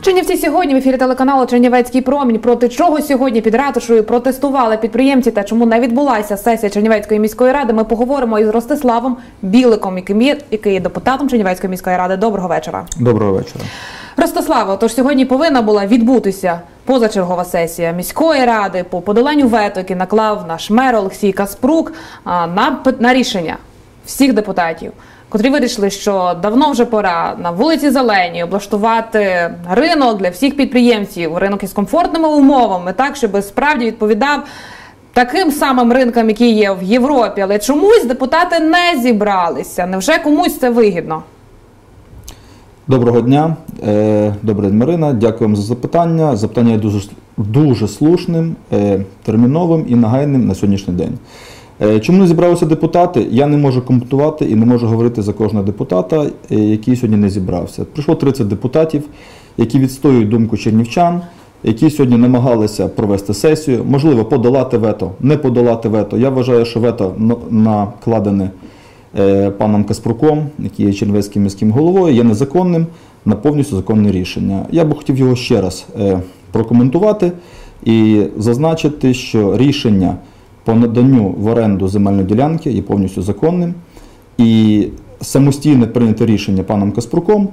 Чернівці сьогодні в ефірі телеканалу Чернівецький промінь. Проти чого сьогодні під ратушою протестували підприємці та чому не відбулася сесія Чернівецької міської ради? Ми поговоримо із Ростиславом Біликом, який є депутатом Чернівецької міської ради. Доброго вечора. Доброго вечора. Ростиславе, тож сьогодні повинна була відбутися позачергова сесія міської ради по подоланню вето, який наклав наш мер Олексій Каспрук на, на рішення всіх депутатів, котрі вирішили, що давно вже пора на вулиці Зеленій облаштувати ринок для всіх підприємців, ринок із комфортними умовами, так щоб справді відповідав. Таким самим ринкам, які є в Європі, але чомусь депутати не зібралися. Невже комусь це вигідно? Доброго дня. Е, Добрий Марина. Дякую вам за запитання. Запитання є дуже, дуже слушним, е, терміновим і нагайним на сьогоднішній день. Е, Чому не зібралися депутати? Я не можу коментувати і не можу говорити за кожного депутата, е, який сьогодні не зібрався. Прийшло 30 депутатів, які відстоюють думку чернівчан, які сьогодні намагалися провести сесію, можливо, подолати вето, не подолати вето. Я вважаю, що вето накладене е, паном Каспруком, який є Чернівецьким міським головою, є незаконним на повністю законне рішення. Я би хотів його ще раз прокоментувати і зазначити, що рішення по наданню в оренду земельної ділянки є повністю законним. І самостійне прийняте рішення паном Каспруком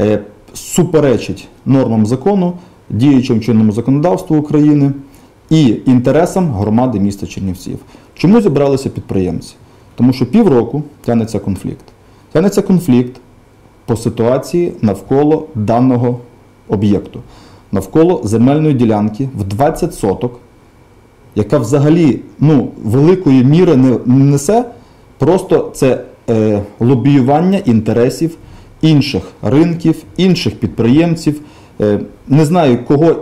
е, суперечить нормам закону, діючому чинному законодавству України і інтересам громади міста Чернівців. Чому зібралися підприємці? Тому що півроку тягнеться конфлікт. Тягнеться конфлікт по ситуації навколо даного об'єкту, навколо земельної ділянки в 20 соток, яка взагалі ну, великої міри не не несе, просто це е, лобіювання інтересів інших ринків, інших підприємців. Е, не знаю кого,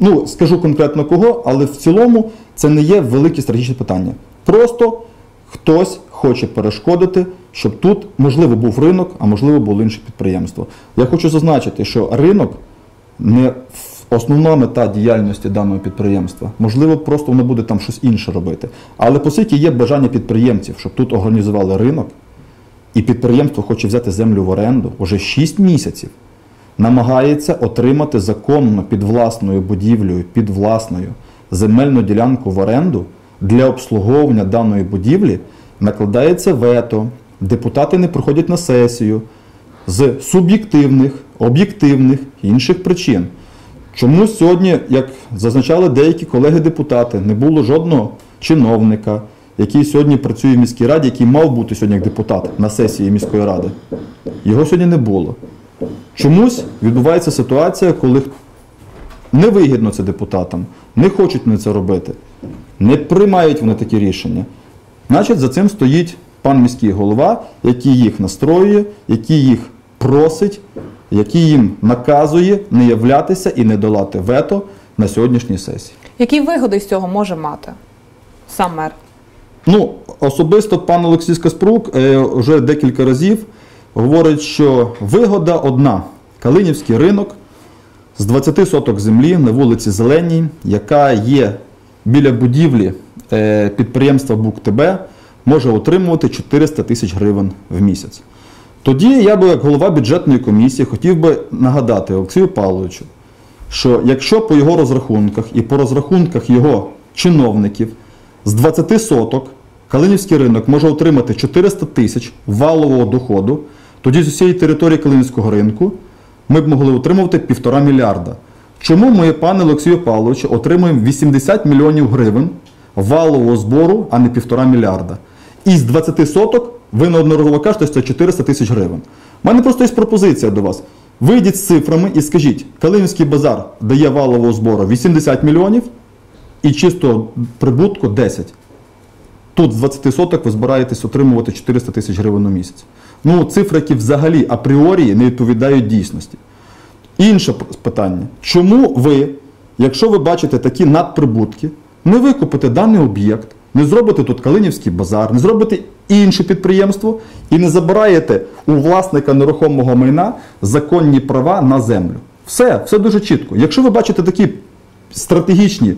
ну скажу конкретно кого, але в цілому це не є велике стратегічне питання. Просто хтось хоче перешкодити, щоб тут можливо був ринок, а можливо було інше підприємство. Я хочу зазначити, що ринок не основна мета діяльності даного підприємства. Можливо, просто воно буде там щось інше робити. Але оскільки є бажання підприємців, щоб тут організували ринок, і підприємство хоче взяти землю в оренду вже 6 місяців, намагається отримати законно під власною будівлею, під власною земельну ділянку в оренду для обслуговування даної будівлі, накладається вето, депутати не приходять на сесію з суб'єктивних, об'єктивних інших причин. Чому сьогодні, як зазначали деякі колеги-депутати, не було жодного чиновника, який сьогодні працює в міській раді, який мав бути сьогодні як депутат на сесії міської ради? Його сьогодні не було. Чомусь відбувається ситуація, коли невигідно це депутатам, не хочуть вони це робити, не приймають вони такі рішення. Значить, за цим стоїть пан міський голова, який їх настроює, який їх просить, який їм наказує не являтися і не долати вето на сьогоднішній сесії. Які вигоди з цього може мати сам мер? Ну, особисто пан Олексій Каспрук е, вже декілька разів говорить, що вигода одна: Калинівський ринок з 20 соток землі на вулиці Зеленій, яка є біля будівлі е, підприємства БУК-ТБ, може отримувати 400 тисяч гривень в місяць. Тоді я би, як голова бюджетної комісії, хотів би нагадати Олексію Павловичу, що якщо по його розрахунках і по розрахунках його чиновників з 20 соток Калинівський ринок може отримати 400 тисяч валового доходу, тоді з усієї території Калинівського ринку ми б могли отримувати півтора мільярда. Чому ми, пане Олексію Павловичу, отримуємо 80 мільйонів гривень валового збору, а не півтора мільярда? І з 20 соток ви неодноразово кажете, що це 400 тисяч гривень. У мене просто є пропозиція до вас. Вийдіть з цифрами і скажіть, Калинівський базар дає валового збору 80 мільйонів і чистого прибутку 10. Тут з 20 соток ви збираєтесь отримувати 400 тисяч гривень на місяць. Ну, цифри, які взагалі апріорі не відповідають дійсності. Інше питання. Чому ви, якщо ви бачите такі надприбутки, не викупите даний об'єкт, не зробите тут Калинівський базар, не зробите інше підприємство і не забираєте у власника нерухомого майна законні права на землю? Все, все дуже чітко. Якщо ви бачите такі стратегічні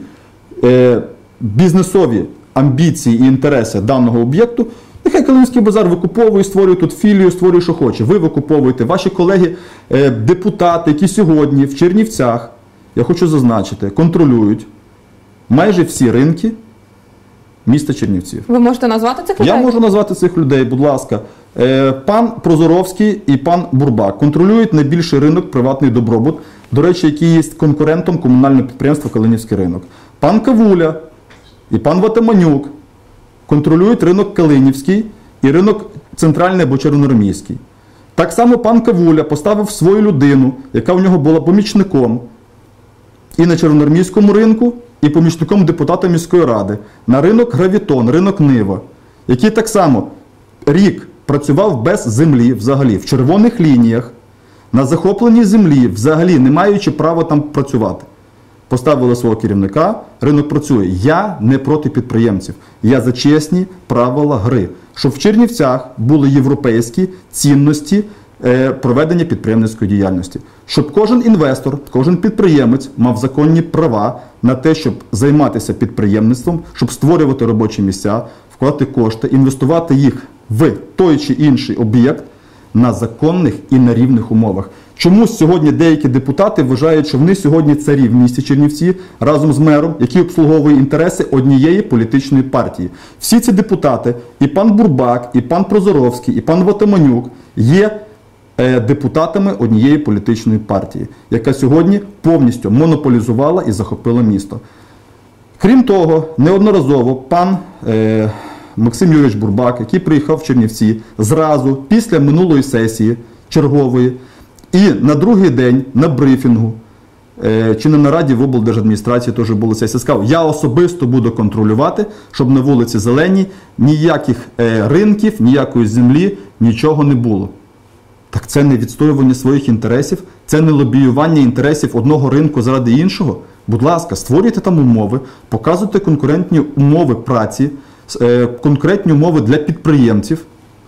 е, бізнесові амбіції і інтереси даного об'єкту, Нехай Калинівський базар викуповує, створює тут філію, створює, що хоче. Ви викуповуєте. Ваші колеги, е, депутати, які сьогодні в Чернівцях, я хочу зазначити, контролюють майже всі ринки міста Чернівців. Ви можете назвати цих людей? Я можу назвати цих людей, будь ласка. Е, Пан Прозоровський і пан Бурбак контролюють найбільший ринок приватний добробут, до речі, який є конкурентом комунального підприємства Калинівський ринок. Пан Кавуля і пан Ватаманюк контролюють ринок Калинівський і ринок центральний або Червоноармійський. Так само пан Кавуля поставив свою людину, яка в нього була помічником і на Червоноармійському ринку, і помічником депутата міської ради на ринок Гравітон, ринок Нива, який так само рік працював без землі взагалі, в червоних лініях, на захопленій землі, взагалі не маючи права там працювати. Поставили свого керівника, ринок працює. Я не проти підприємців. Я за чесні правила гри. Щоб в Чернівцях були європейські цінності проведення підприємницької діяльності. Щоб кожен інвестор, кожен підприємець мав законні права на те, щоб займатися підприємництвом, щоб створювати робочі місця, вкладати кошти, інвестувати їх в той чи інший об'єкт на законних і на рівних умовах. Чомусь сьогодні деякі депутати вважають, що вони сьогодні царі в місті Чернівці разом з мером, який обслуговує інтереси однієї політичної партії. Всі ці депутати, і пан Бурбак, і пан Прозоровський, і пан Ватаманюк є е, депутатами однієї політичної партії, яка сьогодні повністю монополізувала і захопила місто. Крім того, неодноразово пан е, Максим Юрійович Бурбак, який приїхав в Чернівці зразу після минулої сесії чергової, і на другий день на брифінгу е, чи на нараді в облдержадміністрації теж була сесія, сказав, я особисто буду контролювати, щоб на вулиці Зеленій ніяких е, ринків, ніякої землі, нічого не було. Так це не відстоювання своїх інтересів, це не лобіювання інтересів одного ринку заради іншого. Будь ласка, створюйте там умови, показуйте конкурентні умови праці, е, конкретні умови для підприємців.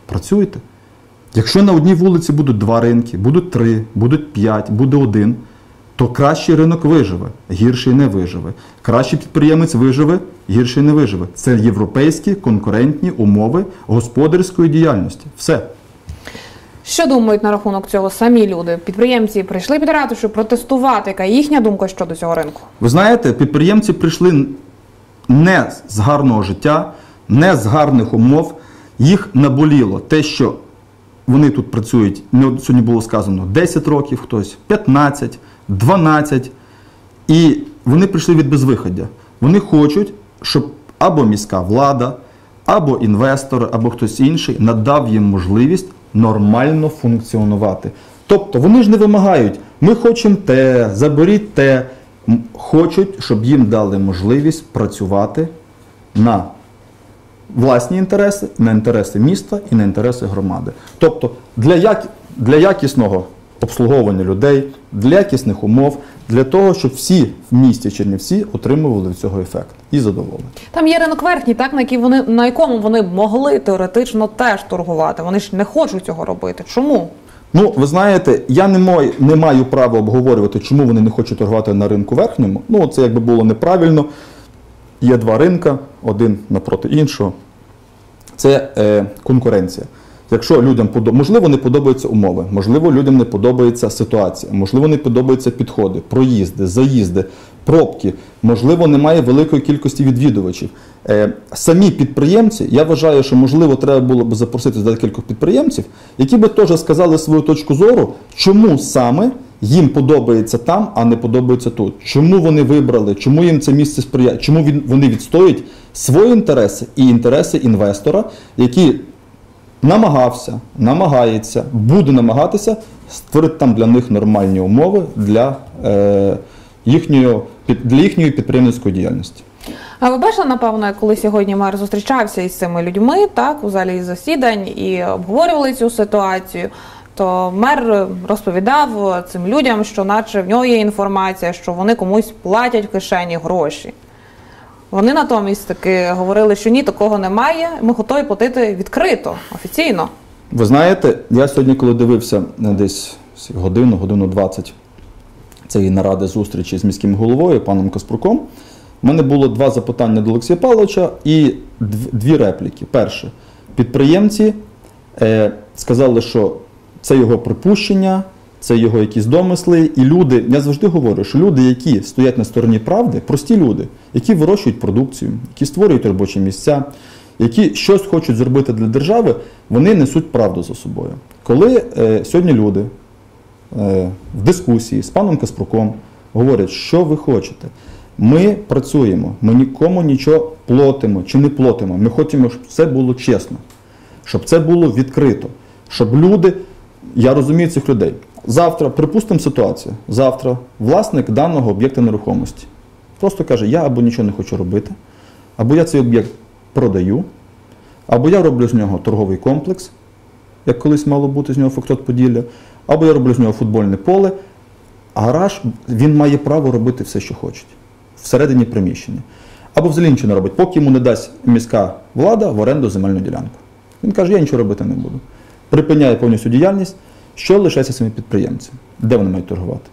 Працюйте. Якщо на одній вулиці будуть два ринки, будуть три, будуть п'ять, буде один, то кращий ринок виживе, гірший не виживе. Кращий підприємець виживе, гірший не виживе. Це європейські конкурентні умови господарської діяльності. Все. Що думають на рахунок цього самі люди? Підприємці прийшли під ратушу протестувати. Яка їхня думка щодо цього ринку? Ви знаєте, підприємці прийшли не з гарного життя, не з гарних умов. Їх наболіло те, що вони тут працюють, сьогодні було сказано 10 років, хтось 15, 12. І вони прийшли від безвиходя. Вони хочуть, щоб або міська влада, або інвестор, або хтось інший надав їм можливість нормально функціонувати. Тобто вони ж не вимагають, ми хочемо те, заберіть те. Хочуть, щоб їм дали можливість працювати на власні інтереси, на інтереси міста і на інтереси громади. Тобто для, як, для якісного обслуговування людей, для якісних умов, для того, щоб всі в місті Чернівці отримували від цього ефект і задоволення. Там є ринок верхній, так на який вони на якому вони могли теоретично теж торгувати. Вони ж не хочуть цього робити. Чому? Ну, ви знаєте, я не маю, не маю права обговорювати, чому вони не хочуть торгувати на ринку верхньому. Ну, це якби було неправильно. Є два ринка, один напроти іншого. Це е, конкуренція. Якщо людям можливо, не подобаються умови, можливо, людям не подобається ситуація, можливо, не подобаються підходи, проїзди, заїзди, пробки, можливо, немає великої кількості відвідувачів. Е, самі підприємці, я вважаю, що можливо треба було б запросити декількох підприємців, які би теж сказали свою точку зору, чому саме їм подобається там, а не подобається тут. Чому вони вибрали, чому їм це місце сприяє, чому він, вони відстоюють свої інтереси і інтереси інвестора, який намагався, намагається, буде намагатися створити там для них нормальні умови для, е, їхньої, для їхньої підприємницької діяльності. А ви бачили, напевно, коли сьогодні мер зустрічався із цими людьми, так у залі засідань і обговорювали цю ситуацію. То мер розповідав цим людям, що наче в нього є інформація, що вони комусь платять в кишені гроші. Вони натомість таки говорили, що ні, такого немає. Ми готові платити відкрито, офіційно. Ви знаєте, я сьогодні, коли дивився е, десь годину, годину 20 цієї наради зустрічі з міським головою, паном Каспруком, у мене було два запитання до Олексія Павловича і дві репліки. Перше, Підприємці е, сказали, що це його припущення, це його якісь домисли. І люди, я завжди говорю, що люди, які стоять на стороні правди, прості люди, які вирощують продукцію, які створюють робочі місця, які щось хочуть зробити для держави, вони несуть правду за собою. Коли е, сьогодні люди е, в дискусії з паном Каспруком говорять, що ви хочете. Ми працюємо, ми нікому нічого платимо чи не платимо. Ми хочемо, щоб це було чесно, щоб це було відкрито, щоб люди, я розумію цих людей. Завтра, припустимо ситуацію, завтра власник даного об'єкта нерухомості просто каже, я або нічого не хочу робити, або я цей об'єкт продаю, або я роблю з нього торговий комплекс, як колись мало бути з нього фактот Поділля, або я роблю з нього футбольне поле. Гараж він має право робити все, що хоче, всередині приміщення. Або взагалі нічого не робить, поки йому не дасть міська влада в оренду земельну ділянку. Він каже, я нічого робити не буду. Припиняє повністю діяльність, що лишається своїм підприємцям. Де вони мають торгувати?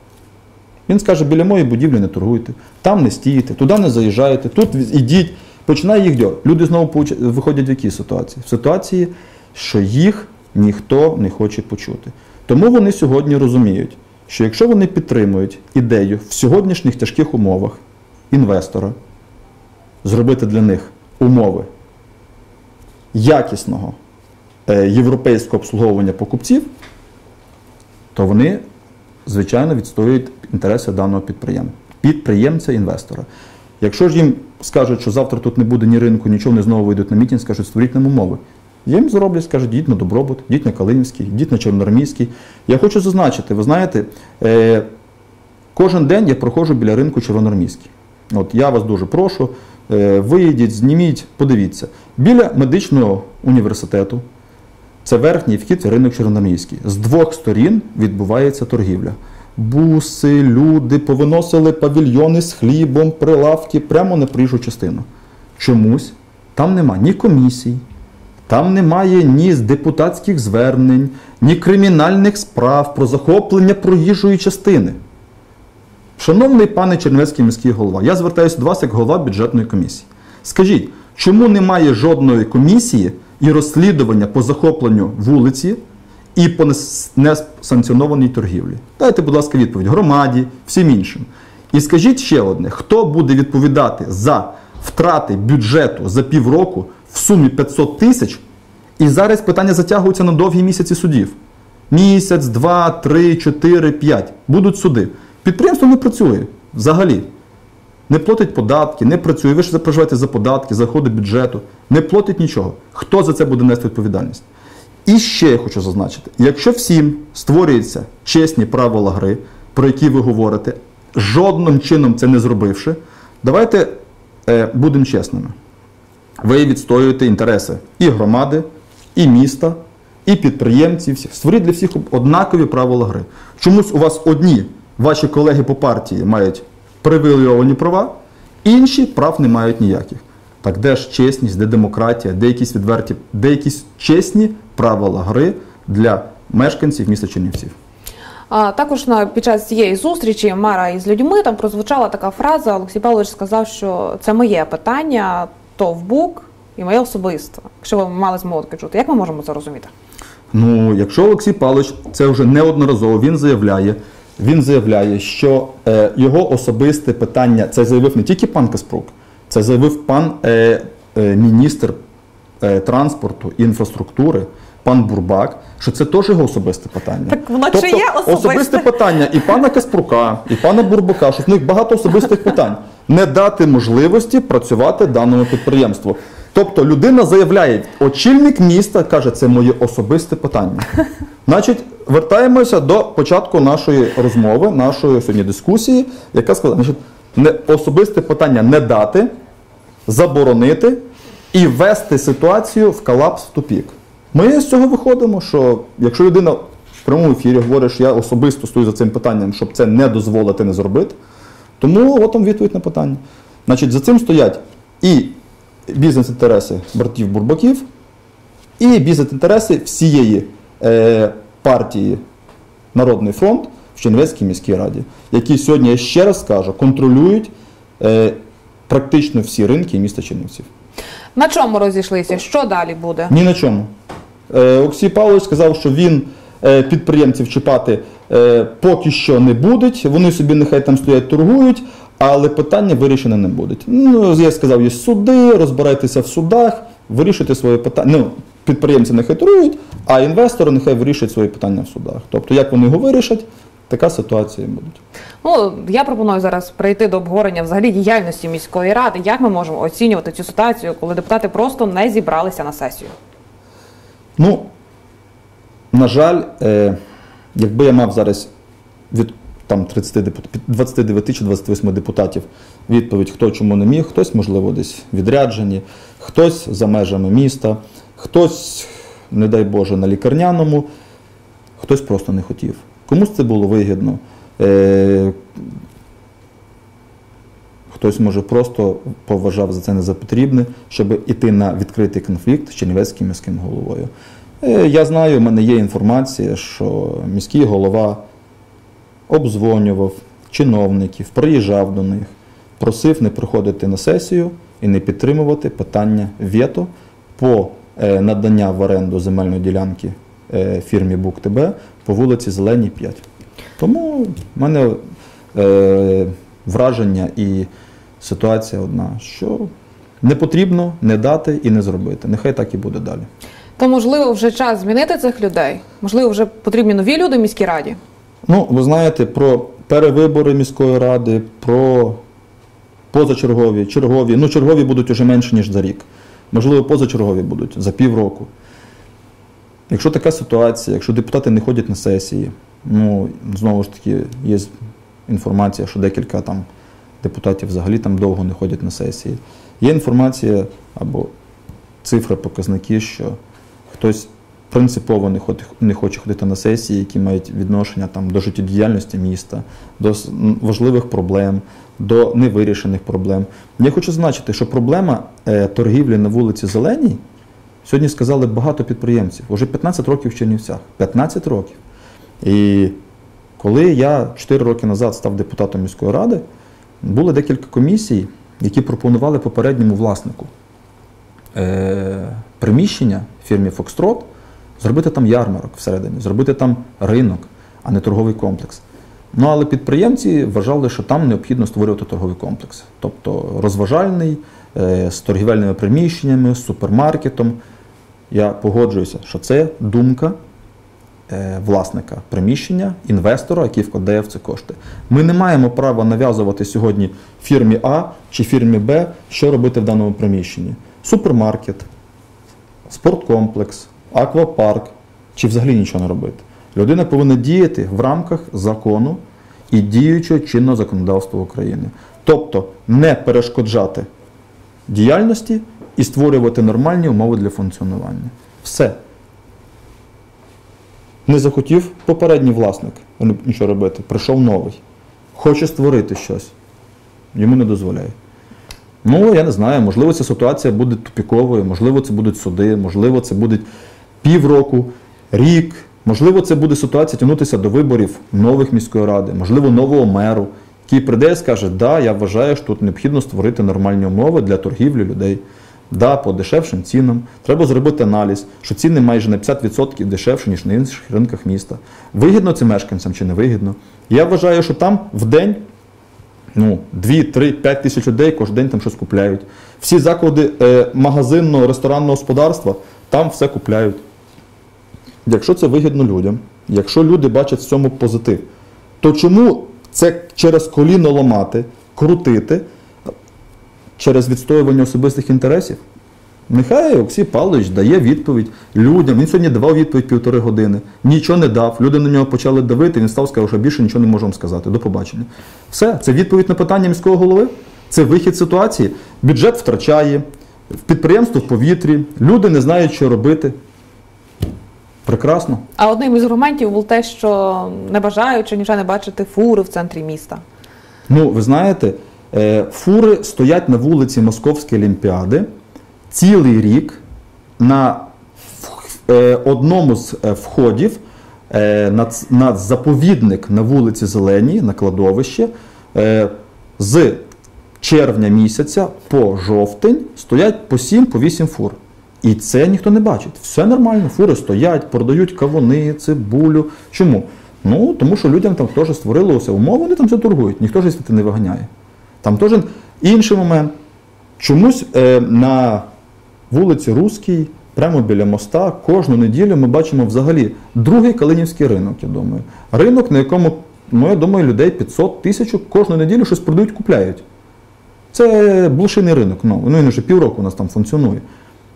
Він скаже, біля моєї будівлі не торгуйте, там не стійте, туди не заїжджаєте, тут ідіть. Починає їх дьор. Люди знову виходять в які ситуації? В ситуації, що їх ніхто не хоче почути. Тому вони сьогодні розуміють, що якщо вони підтримують ідею в сьогоднішніх тяжких умовах інвестора зробити для них умови якісного е, європейського обслуговування покупців, то вони, звичайно, відстоюють інтереси даного підприємця, підприємця-інвестора. Якщо ж їм скажуть, що завтра тут не буде ні ринку, нічого, вони знову вийдуть на мітинг, скажуть, створіть нам умови. Їм зроблять, скажуть, йдіть на Добробут, йдіть на Калинівський, йдіть на Чорноармійський. Я хочу зазначити, ви знаєте, е, кожен день я проходжу біля ринку Червоноармійський. От я вас дуже прошу, е, виїдіть, зніміть, подивіться. Біля медичного університету, це верхній вхід в ринок Червоноармійський. З двох сторін відбувається торгівля. Буси, люди повиносили павільйони з хлібом, прилавки прямо на проїжджу частину. Чомусь там нема ні комісій, там немає ні депутатських звернень, ні кримінальних справ про захоплення проїжджої частини. Шановний пане Чернівецький міський голова, я звертаюся до вас як голова бюджетної комісії. Скажіть, чому немає жодної комісії і розслідування по захопленню вулиці і по несанкціонованій торгівлі? Дайте, будь ласка, відповідь громаді, всім іншим. І скажіть ще одне: хто буде відповідати за втрати бюджету за півроку в сумі 500 тисяч? І зараз питання затягуються на довгі місяці судів. Місяць, два, три, чотири, п'ять. Будуть суди. Підприємство не працює взагалі. Не платить податки, не працює. Ви ж проживаєте за податки, за ходи бюджету, не платить нічого. Хто за це буде нести відповідальність? І ще я хочу зазначити: якщо всім створюються чесні правила гри, про які ви говорите, жодним чином це не зробивши, давайте е, будемо чесними. Ви відстоюєте інтереси і громади, і міста, і підприємців. Всіх. Створіть для всіх однакові правила гри. Чомусь у вас одні ваші колеги по партії мають привілейовані права, інші прав не мають ніяких. Так де ж чесність, де демократія, де якісь відверті, де якісь чесні правила гри для мешканців міста Чернівців? А також на під час цієї зустрічі мера із людьми там прозвучала така фраза. Олексій Павлович сказав, що це моє питання, то в бук і моє особисте. Якщо ви мали змогу таке чути, як ми можемо це розуміти? Ну, якщо Олексій Павлович це вже неодноразово він заявляє, він заявляє, що е, його особисте питання, це заявив не тільки пан Каспрук, це заявив пан е, е, міністр е, транспорту і інфраструктури, пан Бурбак, що це теж його особисте питання. Так воно чи тобто, є особисте? особисте питання і пана Каспрука, і пана Бурбака, що в них багато особистих питань. Не дати можливості працювати даному підприємству. Тобто людина заявляє, очільник міста каже, це моє особисте питання. Значить, вертаємося до початку нашої розмови, нашої сьогодні дискусії, яка сказала, значить, не, особисте питання не дати, заборонити і ввести ситуацію в колапс в тупік. Ми з цього виходимо, що якщо людина в прямому ефірі говорить, що я особисто стою за цим питанням, щоб це не дозволити, не зробити, тому от вам відповідь на питання. Значить, за цим стоять і бізнес-інтереси братів Бурбаків, і бізнес-інтереси всієї е, партії Народний фронт в Чернівецькій міській раді, які сьогодні, я ще раз скажу, контролюють е, практично всі ринки міста Чернівців. На чому розійшлися? Що далі буде? Ні на чому. Е, Олексій Павлович сказав, що він е, підприємців чіпати е, поки що не будуть. Вони собі нехай там стоять, торгують, але питання вирішені не будуть. Ну, я сказав, є суди, розбирайтеся в судах, вирішуйте своє питання. Ну, підприємці нехай торгують, а інвестори нехай вирішують свої питання в судах. Тобто, як вони його вирішать, така ситуація буде. Ну я пропоную зараз перейти до обговорення взагалі діяльності міської ради. Як ми можемо оцінювати цю ситуацію, коли депутати просто не зібралися на сесію? Ну, на жаль, е, якби я мав зараз від там 30 депут... 29 чи 28 депутатів відповідь, хто чому не міг, хтось, можливо, десь відряджені, хтось за межами міста, хтось, не дай Боже, на лікарняному, хтось просто не хотів. Комусь це було вигідно. Е, Хтось, може, просто поважав за це не за потрібне, щоб іти на відкритий конфлікт з Чернівецьким міським головою. Е, Я знаю, в мене є інформація, що міський голова обдзвонював чиновників, приїжджав до них, просив не приходити на сесію і не підтримувати питання вето по е, надання в оренду земельної ділянки фірмі БУК-ТБ по вулиці Зеленій 5. Тому в мене е, враження і ситуація одна, що не потрібно не дати і не зробити. Нехай так і буде далі. То можливо вже час змінити цих людей? Можливо, вже потрібні нові люди в міській раді? Ну, ви знаєте, про перевибори міської ради, про позачергові, чергові. Ну, чергові будуть уже менше, ніж за рік. Можливо, позачергові будуть за півроку. Якщо така ситуація, якщо депутати не ходять на сесії, ну, знову ж таки, є інформація, що декілька там депутатів взагалі там довго не ходять на сесії. Є інформація або цифри, показники, що хтось принципово не ход- не хоче ходити на сесії, які мають відношення там, до життєдіяльності міста, до важливих проблем, до невирішених проблем. Я хочу зазначити, що проблема е, торгівлі на вулиці Зеленій сьогодні сказали багато підприємців. Уже 15 років в Чернівцях. 15 років. І коли я 4 роки назад став депутатом міської ради, було декілька комісій, які пропонували попередньому власнику е, приміщення фірмі Фокстрот, зробити там ярмарок всередині, зробити там ринок, а не торговий комплекс. Ну, але підприємці вважали, що там необхідно створювати торговий комплекс, тобто розважальний, з торгівельними приміщеннями, з супермаркетом. Я погоджуюся, що це думка е, власника приміщення, інвестора, який вкладає в це кошти. Ми не маємо права нав'язувати сьогодні фірмі А чи фірмі Б, що робити в даному приміщенні. Супермаркет, спорткомплекс, аквапарк чи взагалі нічого не робити. Людина повинна діяти в рамках закону і діючого чинного законодавства України. Тобто не перешкоджати діяльності і створювати нормальні умови для функціонування. Все. Не захотів попередній власник нічого робити, прийшов новий. Хоче створити щось. Йому не дозволяє. Ну, я не знаю, можливо, ця ситуація буде тупіковою, можливо, це будуть суди, можливо, це буде півроку, рік, можливо, це буде ситуація тягнутися до виборів нових міської ради, можливо, нового меру, прийде і скаже, да, я вважаю, що тут необхідно створити нормальні умови для торгівлі людей. Да, по дешевшим цінам. Треба зробити аналіз, що ціни майже на 50% дешевші, ніж на інших ринках міста. Вигідно це мешканцям чи не вигідно? Я вважаю, що там в день ну, 2, 3, 5 тисяч людей кожен день там щось купляють. Всі заклади е, магазинного, ресторанного господарства там все купляють. Якщо це вигідно людям, якщо люди бачать в цьому позитив, то чому це через коліно ламати, крутити через відстоювання особистих інтересів? Нехай Олексій Павлович дає відповідь людям. Він сьогодні давав відповідь півтори години. Нічого не дав. Люди на нього почали давити. Він став сказав, що більше нічого не можемо сказати. До побачення. Все, це відповідь на питання міського голови. Це вихід ситуації. Бюджет втрачає, підприємство в повітрі, люди не знають, що робити. Прекрасно. А одним із аргументів було те, що не бажають чи нічого не бачити фури в центрі міста. Ну, ви знаєте, е, фури стоять на вулиці Московської Олімпіади цілий рік на е, одному з е, входів на, заповідник на вулиці Зеленій, на кладовище, з червня місяця по жовтень стоять по 7 по 8 фур. І це ніхто не бачить. Все нормально, фури стоять, продають кавуни, цибулю. Чому? Ну, тому що людям там теж створили усе умови, вони там все торгують, ніхто ж звідти не виганяє. Там теж інший момент. Чомусь е, на вулиці Руській, прямо біля моста, кожну неділю ми бачимо взагалі другий Калинівський ринок, я думаю. Ринок, на якому, ну, я думаю, людей 500 тисяч кожну неділю щось продають, купляють. Це блошиний ринок. Ну він вже півроку у нас там функціонує.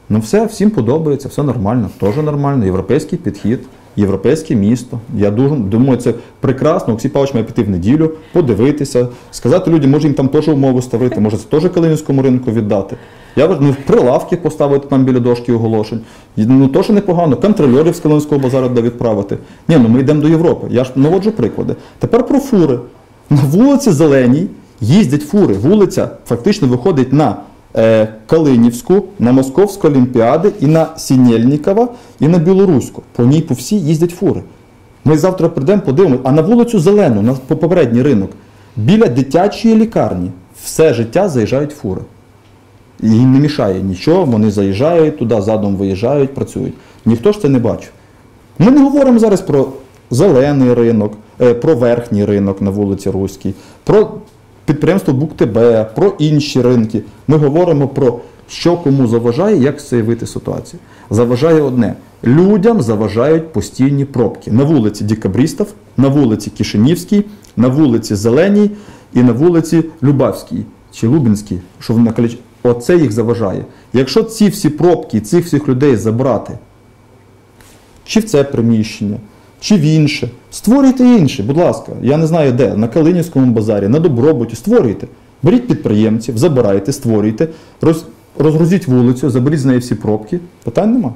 Ну все, всім подобається, все нормально, теж нормально. Європейський підхід, європейське місто. Я дуже думаю, це прекрасно. Олексій Павлович має піти в неділю, подивитися, сказати людям, може їм там теж умови ставити, може це теж Калинівському ринку віддати. Я ну, прилавки поставити там біля дошки оголошень. Ну теж непогано. Контрольорів з Калинівського базару де відправити. Ні, ну ми йдемо до Європи. Я ж наводжу приклади. Тепер про фури. На вулиці Зеленій їздять фури. Вулиця фактично виходить на Калинівську, на Московську Олімпіади, і на Сінєльнікова, і на Білоруську. По ній по всій їздять фури. Ми завтра прийдемо, подивимося, а на вулицю Зелену, на попередній ринок, біля дитячої лікарні, все життя заїжджають фури. І їм не мішає нічого, вони заїжджають туди, задом виїжджають, працюють. Ніхто ж це не бачив. Ми не говоримо зараз про зелений ринок, е, про верхній ринок на вулиці Руській, про підприємство БукТБ, про інші ринки. Ми говоримо про що кому заважає, як з ситуації. Заважає одне. Людям заважають постійні пробки на вулиці Дікабрістів, на вулиці Кишинівській, на вулиці Зеленій і на вулиці Любавській чи Лубінській, що на Каліч... Оце їх заважає. Якщо ці всі пробки, цих всіх людей забрати, чи в це приміщення, чи в інше, створюйте інше, будь ласка. Я не знаю де, на Калинівському базарі, на Добробуті, створюйте. Беріть підприємців, забирайте, створюйте, роз... розгрузіть вулицю, заберіть з неї всі пробки. Питань нема.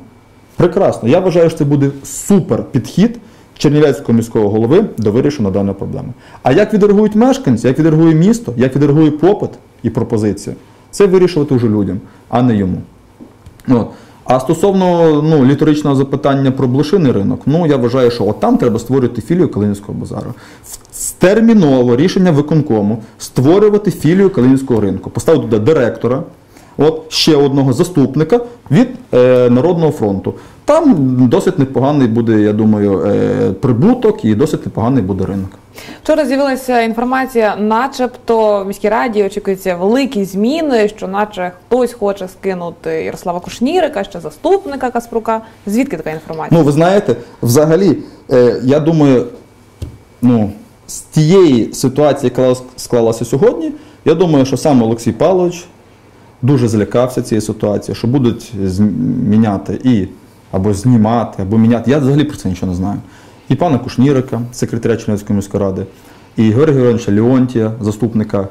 Прекрасно. Я вважаю, що це буде супер підхід Чернівецького міського голови до вирішення даної проблеми. А як відреагують мешканці, як відреагує місто, як відреагує попит і пропозиція, це вирішувати вже людям, а не йому. От. А стосовно ну, літоричного запитання про блошиний ринок, ну я вважаю, що от там треба створювати філію Калинівського базару. Терміново рішення виконкому створювати філію Калинівського ринку, поставити туди директора, от ще одного заступника від е, Народного фронту. Там досить непоганий буде, я думаю, е, прибуток і досить непоганий буде ринок. Вчора з'явилася інформація, начебто в міській раді очікуються великі зміни, що наче хтось хоче скинути Ярослава Кушнірика, ще заступника Каспрука. Звідки така інформація? Ну, ви знаєте, взагалі, е, я думаю, ну, з тієї ситуації, яка склалася сьогодні, я думаю, що саме Олексій Павлович дуже злякався цієї ситуації, що будуть зміняти і або знімати, або міняти. Я взагалі про це нічого не знаю. І пана Кушнірика, секретаря Чернівської міської ради, і Георгія Георгійовича Леонтія, заступника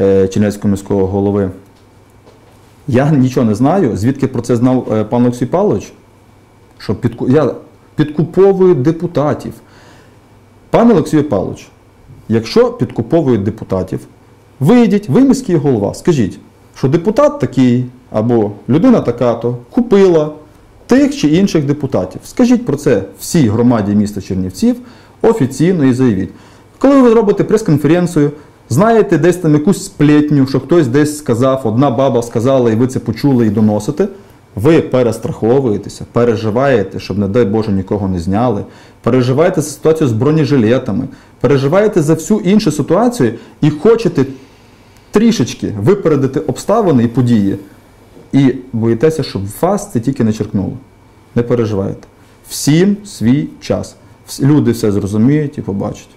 е, Чернівського міського голови. Я нічого не знаю, звідки про це знав е, пан Олексій Павлович, що підку... я підкуповую депутатів. Пане Олексію Павлович, якщо підкуповують депутатів, вийдіть, ви міський голова, скажіть, що депутат такий або людина така-то купила тих чи інших депутатів. Скажіть про це всій громаді міста Чернівців офіційно і заявіть. Коли ви робите прес-конференцію, знаєте десь там якусь сплетню, що хтось десь сказав, одна баба сказала, і ви це почули і доносите. Ви перестраховуєтеся, переживаєте, щоб, не дай Боже, нікого не зняли. Переживаєте за ситуацію з бронежилетами, переживаєте за всю іншу ситуацію і хочете трішечки випередити обставини і події. І боїтеся, щоб вас це тільки не черкнуло. Не переживайте. Всім свій час. Люди все зрозуміють і побачать.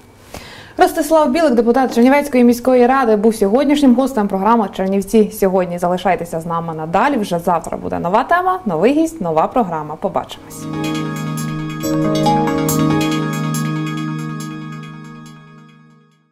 Ростислав Білик, депутат Чернівецької міської ради, був сьогоднішнім гостем програми Чернівці сьогодні. Залишайтеся з нами надалі. Вже завтра буде нова тема, новий гість, нова програма. Побачимось.